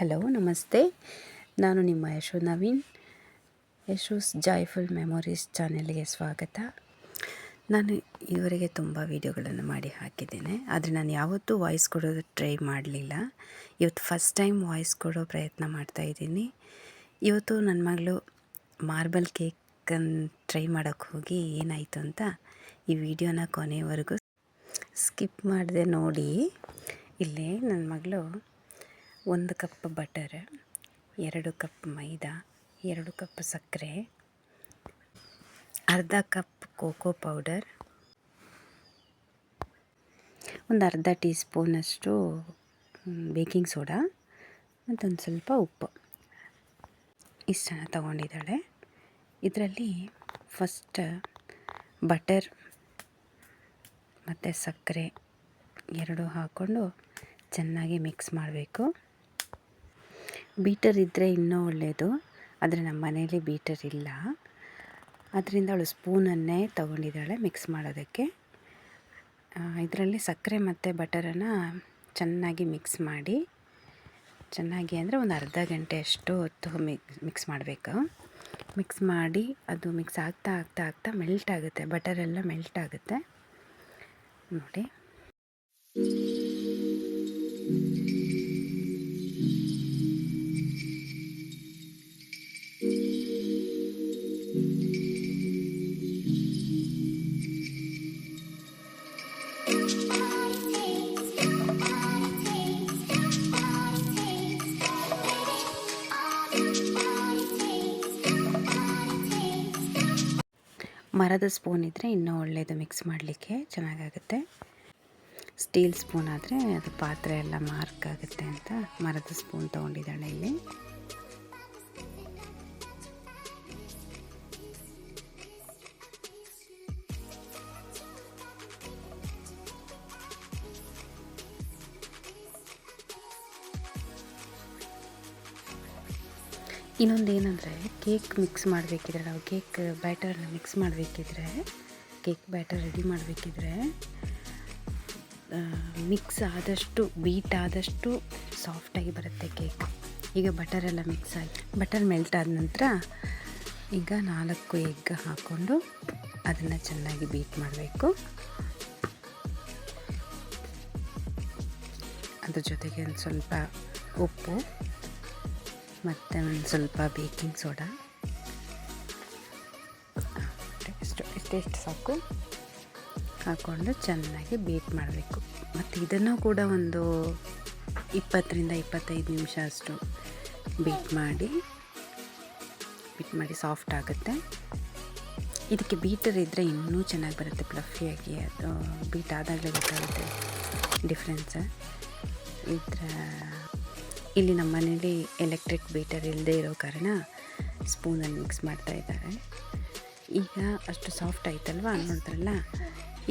Hello, ನಮಸ್ತೆ. ನಾನು ನಿಮ್ಮ ಯಶು ನವೀನ್. ಯಶೂಸ್ ಜಾಯ್ಫುಲ್ ಮೆಮೊರೀಸ್ ಚಾನೆಲ್ಗೆ ಸ್ವಾಗತ. ನಾನು ಇವರೆಗೆ ತುಂಬ ವೀಡಿಯೋಗಳನ್ನು ಮಾಡಿ ಹಾಕಿದ್ದೇನೆ. ಆದರೆ ನಾನು ಯಾವತ್ತೂ ವಾಯ್ಸ್ ಕೊಡೋದು ಟ್ರೈ ಮಾಡಲಿಲ್ಲ. ಇವತ್ತು ಫಸ್ಟ್ ಟೈಮ್ ವಾಯ್ಸ್ ಕೊಡೋ ಪ್ರಯತ್ನ ಮಾಡ್ತಾಯಿದ್ದೀನಿ ಇವತ್ತು ನನ್ನ ಮಗಳು ಮಾರ್ಬಲ್ ಕೇಕನ್ನು ಟ್ರೈ ಮಾಡೋಕ್ಕೆ ಹೋಗಿ ಏನಾಯಿತು ಅಂತ ಈ ವಿಡಿಯೋನ ಕೊನೆವರೆಗೂ ಸ್ಕಿಪ್ ಮಾಡಿದೆ ನೋಡಿ. ಇಲ್ಲಿ ನನ್ನ ಮಗಳು ಒಂದು ಕಪ್ ಬಟರ್, ಎರಡು ಕಪ್ ಮೈದಾ, ಎರಡು ಕಪ್ ಸಕ್ಕರೆ, ಅರ್ಧ ಕಪ್ ಕೋಕೋ ಪೌಡರ್, ಒಂದು ಅರ್ಧ ಟೀ ಸ್ಪೂನಷ್ಟು ಬೇಕಿಂಗ್ ಸೋಡಾ, ಮತ್ತೊಂದು ಸ್ವಲ್ಪ ಉಪ್ಪು. ಇಷ್ಟನ್ನು ತಗೊಂಡಿದ್ದಾಳೆ. ಇದರಲ್ಲಿ ಫಸ್ಟ್ ಬಟರ್ ಮತ್ತು ಸಕ್ಕರೆ ಎರಡು ಹಾಕ್ಕೊಂಡು ಚೆನ್ನಾಗಿ ಮಿಕ್ಸ್ ಮಾಡಬೇಕು. ಬೀಟರ್ ಇದ್ದರೆ ಇನ್ನೂ ಒಳ್ಳೆಯದು ಆದರೆ ನಮ್ಮ ಮನೇಲಿ ಬೀಟರ್ ಇಲ್ಲ. ಅದರಿಂದ ಅವಳು ಸ್ಪೂನನ್ನೇ ತಗೊಂಡಿದ್ದಾಳೆ ಮಿಕ್ಸ್ ಮಾಡೋದಕ್ಕೆ. ಇದರಲ್ಲಿ ಸಕ್ಕರೆ ಮತ್ತು ಬಟರನ್ನು ಚೆನ್ನಾಗಿ ಮಿಕ್ಸ್ ಮಾಡಿ, ಚೆನ್ನಾಗಿ ಅಂದರೆ ಒಂದು ಅರ್ಧ ಗಂಟೆ ಅಷ್ಟು ಹೊತ್ತು ಮಿಕ್ಸ್ ಮಾಡಬೇಕು. ಮಿಕ್ಸ್ ಮಾಡಿ ಅದು ಮಿಕ್ಸ್ ಆಗ್ತಾ ಆಗ್ತಾ ಆಗ್ತಾ ಮೆಲ್ಟ್ ಆಗುತ್ತೆ, ಬಟರೆಲ್ಲ ಮೆಲ್ಟ್ ಆಗುತ್ತೆ. ನೋಡಿ. ಮರದ ಸ್ಪೂನ್ ಇದ್ದರೆ ಇನ್ನೂ ಒಳ್ಳೆಯದು ಮಿಕ್ಸ್ ಮಾಡಲಿಕ್ಕೆ ಚೆನ್ನಾಗಾಗುತ್ತೆ. ಸ್ಟೀಲ್ ಸ್ಪೂನ್ ಆದರೆ ಅದು ಪಾತ್ರೆ ಎಲ್ಲ ಮಾರ್ಕ್ ಆಗುತ್ತೆ ಅಂತ ಮರದ ಸ್ಪೂನ್ ತೊಗೊಂಡಿದ್ದಾಳೆ ಇಲ್ಲಿ. ಇನ್ನೊಂದು ಏನಂದರೆ ಕೇಕ್ ಮಿಕ್ಸ್ ಮಾಡಬೇಕಿದ್ರೆ ನಾವು ಕೇಕ್ ಬ್ಯಾಟರ್ನ ಮಿಕ್ಸ್ ಮಾಡಬೇಕಿದ್ರೆ, ಕೇಕ್ ಬ್ಯಾಟರ್ ರೆಡಿ ಮಾಡಬೇಕಿದ್ರೆ ಮಿಕ್ಸ್ ಆದಷ್ಟು, ಬೀಟ್ ಆದಷ್ಟು ಸಾಫ್ಟಾಗಿ ಬರುತ್ತೆ ಕೇಕ್. ಈಗ ಬಟರೆಲ್ಲ ಮಿಕ್ಸ್ ಆಗಿ, ಬಟರ್ ಮೆಲ್ಟ್ ಆದ ನಂತರ ಈಗ ನಾಲ್ಕು ಎಗ್ ಹಾಕ್ಕೊಂಡು ಅದನ್ನು ಚೆನ್ನಾಗಿ ಬೀಟ್ ಮಾಡಬೇಕು. ಅದ್ರ ಜೊತೆಗೆ ಒಂದು ಸ್ವಲ್ಪ ಉಪ್ಪು. ಮತ್ತು ಒಂದು ಸ್ವಲ್ಪ ಬೇಕಿಂಗ್ ಸೋಡಾ. ಇಷ್ಟು ಇಷ್ಟೆಷ್ಟು ಸಾಕು. ಹಾಕ್ಕೊಂಡು ಚೆನ್ನಾಗಿ ಬೀಟ್ ಮಾಡಬೇಕು. ಮತ್ತು ಇದನ್ನು ಕೂಡ ಒಂದು ಇಪ್ಪತ್ತರಿಂದ ಇಪ್ಪತ್ತೈದು ನಿಮಿಷ ಅಷ್ಟು ಬೀಟ್ ಮಾಡಿ ಬೀಟ್ ಮಾಡಿ ಸಾಫ್ಟ್ ಆಗುತ್ತೆ. ಇದಕ್ಕೆ ಬೀಟರ್ ಇದ್ದರೆ ಇನ್ನೂ ಚೆನ್ನಾಗಿ ಬರುತ್ತೆ ಪ್ಲಫಿಯಾಗಿ ಅದು ಬೀಟ್ ಆದಾಗಲೇ ಗೊತ್ತಾಗುತ್ತೆ ಡಿಫ್ರೆನ್ಸ್ ಇದರ ಇಲ್ಲಿ ನಮ್ಮ ಮನೇಲಿ ಎಲೆಕ್ಟ್ರಿಕ್ ಬೀಟರ್ ಇಲ್ಲದೆ ಇರೋ ಕಾರಣ ಸ್ಪೂನಲ್ಲಿ ಮಿಕ್ಸ್ ಮಾಡ್ತಾ ಇದ್ದಾರೆ. ಈಗ ಅಷ್ಟು ಸಾಫ್ಟ್ ಆಯ್ತಲ್ವ ನೋಡಿದ್ರಲ್ಲ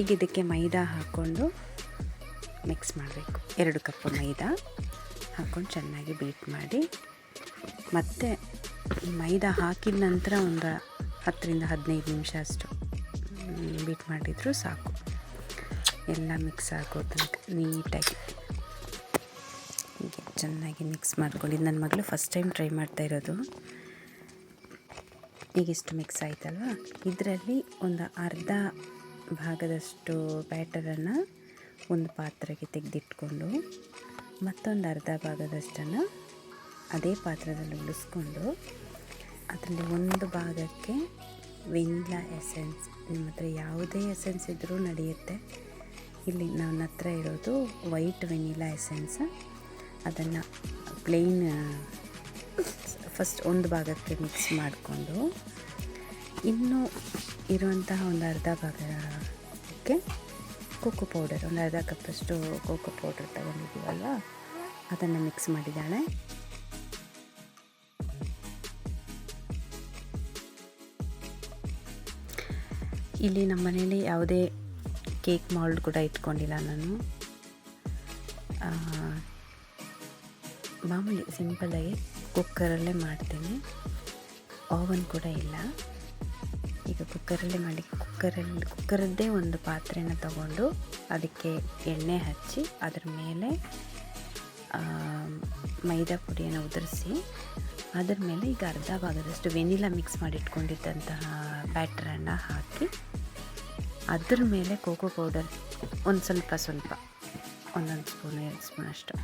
ಈಗ ಇದಕ್ಕೆ ಮೈದಾ ಹಾಕ್ಕೊಂಡು ಮಿಕ್ಸ್ ಮಾಡಬೇಕು. ಎರಡು ಕಪ್ಪು ಮೈದಾ ಹಾಕ್ಕೊಂಡು ಚೆನ್ನಾಗಿ ಬೀಟ್ ಮಾಡಿ, ಮತ್ತು ಈ ಮೈದಾ ಹಾಕಿದ ನಂತರ ಒಂದು ಹತ್ತರಿಂದ ಹದಿನೈದು ನಿಮಿಷ ಅಷ್ಟು ಬೀಟ್ ಮಾಡಿದರೂ ಸಾಕು. ಎಲ್ಲ ಮಿಕ್ಸ್ ಆಗೋ ತನಕ ನೀಟಾಗಿ. ಚೆನ್ನಾಗಿ ಮಿಕ್ಸ್ ಮಾಡ್ಕೊಳ್ಳಿ. ನನ್ನ ಮಗಳು ಫಸ್ಟ್ ಟೈಮ್ ಟ್ರೈ ಮಾಡ್ತಾ ಇರೋದು. ಈಗಿಷ್ಟು ಮಿಕ್ಸ್ ಆಯ್ತಲ್ವ? ಇದರಲ್ಲಿ ಒಂದು ಅರ್ಧ ಭಾಗದಷ್ಟು ಬ್ಯಾಟರನ್ನು ಒಂದು ಪಾತ್ರೆಗೆ ತೆಗೆದಿಟ್ಕೊಂಡು, ಮತ್ತೊಂದು ಅರ್ಧ ಭಾಗದಷ್ಟನ್ನು ಅದೇ ಪಾತ್ರದಲ್ಲಿ ಉಳಿಸ್ಕೊಂಡು, ಅದರಲ್ಲಿ ಒಂದು ಭಾಗಕ್ಕೆ ವೆನಿಲಾ ಎಸೆನ್ಸ್, ನಿಮ್ಮ ಹತ್ರ ಯಾವುದೇ ಎಸೆನ್ಸ್ ಇದ್ದರೂ ನಡೆಯುತ್ತೆ. ಇಲ್ಲಿ ನನ್ನ ಹತ್ರ ಇರೋದು ವೈಟ್ ವೆನಿಲಾ ಎಸೆನ್ಸ್. ಅದನ್ನು ಪ್ಲೇನ್ ಫಸ್ಟ್ ಒಂದು ಭಾಗಕ್ಕೆ ಮಿಕ್ಸ್ ಮಾಡಿಕೊಂಡು ಇನ್ನೂ ಇರುವಂತಹ ಒಂದು ಅರ್ಧ ಭಾಗಕ್ಕೆ ಕೋಕೋ ಪೌಡರ್ ಒಂದು ಅರ್ಧ ಕಪ್ಪಷ್ಟು ಕೋಕೋ ಪೌಡರ್ ತಗೊಂಡಿದ್ದೀವಲ್ಲ, ಅದನ್ನು ಮಿಕ್ಸ್ ಮಾಡಿದ್ದಾಳೆ. ಇಲ್ಲಿ ನಮ್ಮ ಮನೇಲಿ ಯಾವುದೇ ಕೇಕ್ ಮಾಲ್ಡ್ ಕೂಡ ಇಟ್ಕೊಂಡಿಲ್ಲ ನಾನು. ಮಾಮೂಲಿ ಸಿಂಪಲ್ಲಾಗಿ ಕುಕ್ಕರಲ್ಲೇ ಮಾಡ್ತೀನಿ. ಓವನ್ ಕೂಡ ಇಲ್ಲ. ಈಗ ಕುಕ್ಕರಲ್ಲೇ ಮಾಡಿ ಕುಕ್ಕರಲ್ಲಿ ಕುಕ್ಕರದ್ದೇ ಒಂದು ಪಾತ್ರೆನ ತಗೊಂಡು ಅದಕ್ಕೆ ಎಣ್ಣೆ ಹಚ್ಚಿ ಅದರ ಮೇಲೆ ಮೈದಾ ಪುಡಿಯನ್ನು ಉದುರಿಸಿ ಅದರ ಮೇಲೆ ಈಗ ಅರ್ಧ ಭಾಗದಷ್ಟು ವೆನಿಲಾ ಮಿಕ್ಸ್ ಮಾಡಿಟ್ಕೊಂಡಿದ್ದಂತಹ ಬ್ಯಾಟ್ರನ್ನು ಹಾಕಿ ಅದ್ರ ಮೇಲೆ ಕೋಕೋ ಪೌಡರ್ ಒಂದು ಸ್ವಲ್ಪ ಸ್ವಲ್ಪ ಒಂದೊಂದು ಸ್ಪೂನ್ ಎರಡು ಸ್ಪೂನ್ ಅಷ್ಟು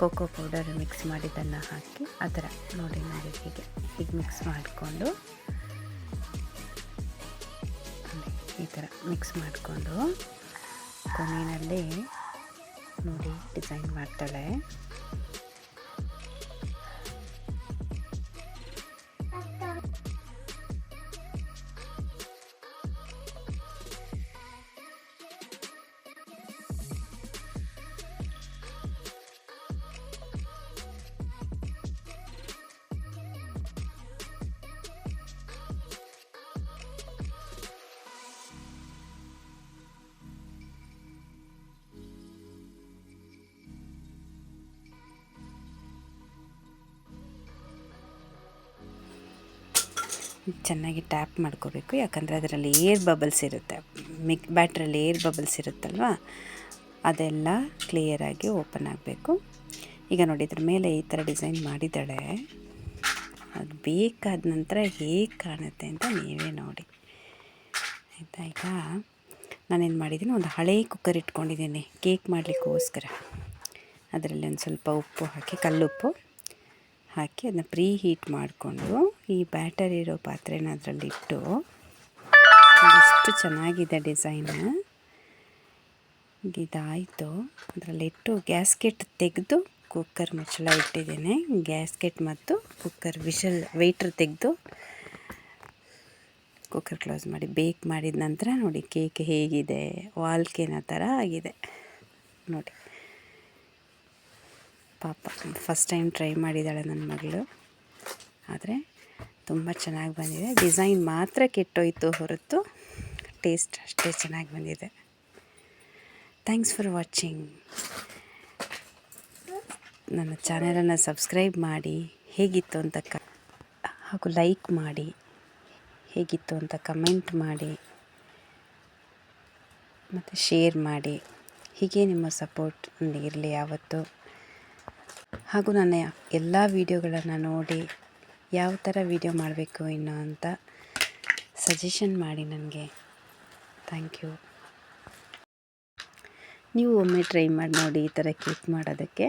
ಕೋಕೋ ಪೌಡರ್ ಮಿಕ್ಸ್ ಮಾಡಿದ್ದನ್ನು ಹಾಕಿ ಥರ ನೋಡಿ ನೋಡಿ ಹೀಗೆ ಹೀಗೆ ಮಿಕ್ಸ್ ಮಾಡಿಕೊಂಡು, ಈ ಥರ ಮಿಕ್ಸ್ ಮಾಡಿಕೊಂಡು ಕೊನೆಯಲ್ಲಿ ನೋಡಿ ಡಿಸೈನ್ ಮಾಡ್ತಾಳೆ. ಚೆನ್ನಾಗಿ ಟ್ಯಾಪ್ ಮಾಡ್ಕೋಬೇಕು. ಯಾಕಂದರೆ ಅದರಲ್ಲಿ ಏರ್ ಬಬಲ್ಸ್ ಇರುತ್ತೆ. ಮಿಕ್ ಬ್ಯಾಟ್ರಲ್ಲಿ ಏರ್ ಬಬಲ್ಸ್ ಇರುತ್ತಲ್ವ? ಅದೆಲ್ಲ ಕ್ಲಿಯರಾಗಿ ಓಪನ್ ಆಗಬೇಕು. ಈಗ ನೋಡಿ, ಇದ್ರ ಮೇಲೆ ಈ ಥರ ಡಿಸೈನ್ ಮಾಡಿದ್ದಾಳೆ. ಅದು ಬೇಕಾದ ನಂತರ ಹೇಗೆ ಕಾಣುತ್ತೆ ಅಂತ ನೀವೇ ನೋಡಿ. ಆಯಿತಾ? ಈಗ ನಾನೇನು ಮಾಡಿದ್ದೀನಿ, ಒಂದು ಹಳೆ ಕುಕ್ಕರ್ ಇಟ್ಕೊಂಡಿದ್ದೀನಿ. ಕೇಕ್ ಮಾಡಲಿಕ್ಕೋಸ್ಕರ. ಅದರಲ್ಲಿ ಒಂದು ಸ್ವಲ್ಪ ಉಪ್ಪು ಹಾಕಿ, ಕಲ್ಲುಪ್ಪು ಹಾಕಿ, ಅದನ್ನ ಪ್ರೀ ಹೀಟ್ ಮಾಡಿಕೊಂಡು ಈ ಬ್ಯಾಟರ್ ಇರೋ ಪಾತ್ರೆನ ಅದರಲ್ಲಿಟ್ಟು ಎಷ್ಟು ಚೆನ್ನಾಗಿದೆ ಡಿಸೈನ್. ಇದಾಯಿತು. ಅದರಲ್ಲಿಟ್ಟು ಗ್ಯಾಸ್ಕೆಟ್ ತೆಗೆದು ಕುಕ್ಕರ್ ಮುಚ್ಚಳ ಇಟ್ಟಿದ್ದೇನೆ. ಗ್ಯಾಸ್ಕೆಟ್ ಮತ್ತು ಕುಕ್ಕರ್ ವಿಷಲ್ ವೆಯ್ಟ್ರ್ ತೆಗೆದು ಕುಕ್ಕರ್ ಕ್ಲೋಸ್ ಮಾಡಿ ಬೇಕ್ ಮಾಡಿದ ನಂತರ ನೋಡಿ ಕೇಕ್ ಹೇಗಿದೆ, ವಾಲ್ಕೇನ ಥರ ಆಗಿದೆ. ನೋಡಿ. ಪಾಪ ಫಸ್ಟ್ ಟೈಮ್ ಟ್ರೈ ಮಾಡಿದ್ದಾಳೆ ನನ್ನ ಮಗಳು. ಆದರೆ ತುಂಬ ಚೆನ್ನಾಗಿ ಬಂದಿದೆ. ಡಿಸೈನ್ ಮಾತ್ರ ಕೆಟ್ಟೋಯ್ತು ಹೊರತು ಟೇಸ್ಟ್ ಅಷ್ಟೇ ಚೆನ್ನಾಗಿ ಬಂದಿದೆ. ಥ್ಯಾಂಕ್ಸ್ ಫಾರ್ ವಾಚಿಂಗ್ ನನ್ನ ಚಾನಲನ್ನು ಸಬ್ಸ್ಕ್ರೈಬ್ ಮಾಡಿ, ಹೇಗಿತ್ತು ಅಂತ ಕ, ಹಾಗೂ ಲೈಕ್ ಮಾಡಿ, ಹೇಗಿತ್ತು ಅಂತ ಕಮೆಂಟ್ ಮಾಡಿ, ಮತ್ತು ಶೇರ್ ಮಾಡಿ, ಹೀಗೆ ನಿಮ್ಮ ಸಪೋರ್ಟ್ ಇರಲಿ ಯಾವತ್ತು. ಹಾಗೂ ನನ್ನ ಎಲ್ಲ ವೀಡಿಯೋಗಳನ್ನು ನೋಡಿ ಯಾವ ಥರ ವೀಡಿಯೋ ಮಾಡಬೇಕು ಇನ್ನು ಅಂತ ಸಜೆಷನ್ ಮಾಡಿ ನನಗೆ. Thank you. ನೀವು ಒಮ್ಮೆ ಟ್ರೈ ಮಾಡಿ ನೋಡಿ ಈ ಥರ ಕೇಕ್ ಮಾಡೋದಕ್ಕೆ.